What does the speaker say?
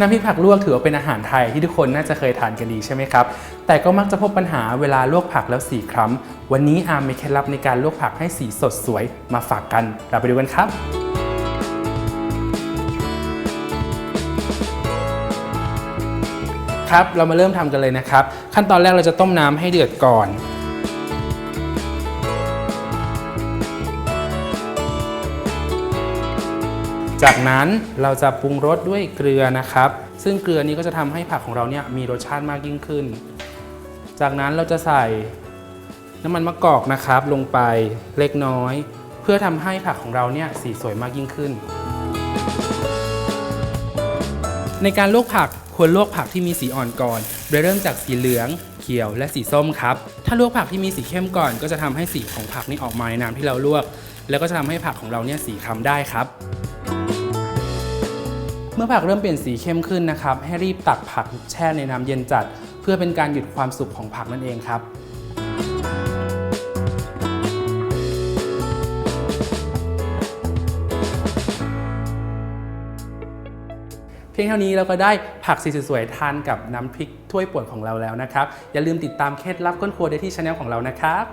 น้ำพริกผักลวกถือว่าเป็นอาหารไทยที่ทุกคนน่าจะเคยทานกันดีใช่ไหมครับ แต่ก็มักจะพบปัญหาเวลาลวกผักแล้วสีคล้ำวันนี้อาร์มมีเคล็ดลับในการลวกผักให้สีสดสวยมาฝากกัน เราไปดูกันครับครับ เรามาเริ่มทำกันเลยนะครับ ขั้นตอนแรกเราจะต้มน้ำให้เดือดก่อน จากนั้นเราจะปรุงรสด้วยเกลือนะครับ ซึ่งเกลือนี้ก็จะทำให้ผักของเราเนี่ยมีรสชาติมากยิ่งขึ้น จากนั้นเราจะใส่น้ำมันมะกอกนะครับลงไปเล็กน้อย เพื่อทำให้ผักของเราเนี่ยสีสวยมากยิ่งขึ้น ในการลวกผักควรลวกผักที่มีสีอ่อนก่อน โดยเริ่มจากสีเหลือง เขียวและสีส้มครับ ถ้าลวกผักที่มีสีเข้มก่อน ก็จะทำให้สีของผักนี่ออกมาในน้ำที่เราลวก แล้วก็จะทำให้ผักของเราเนี่ยสีคล้ำได้ครับ เมื่อผักเริ่มเปลี่ยนสีเข้มขึ้นนะครับ ให้รีบตักผักแช่ในน้ำเย็นจัด เพื่อเป็นการหยุดความสุกของผักนั่นเองครับเพียงเท่านี้เราก็ได้ผักสีสวยๆทานกับน้ำพริกถ้วยป่วนของเราแล้วนะครับ อย่าลืมติดตามเคล็ดลับก้นครัวได้ที่ช anel ของเรานะครับ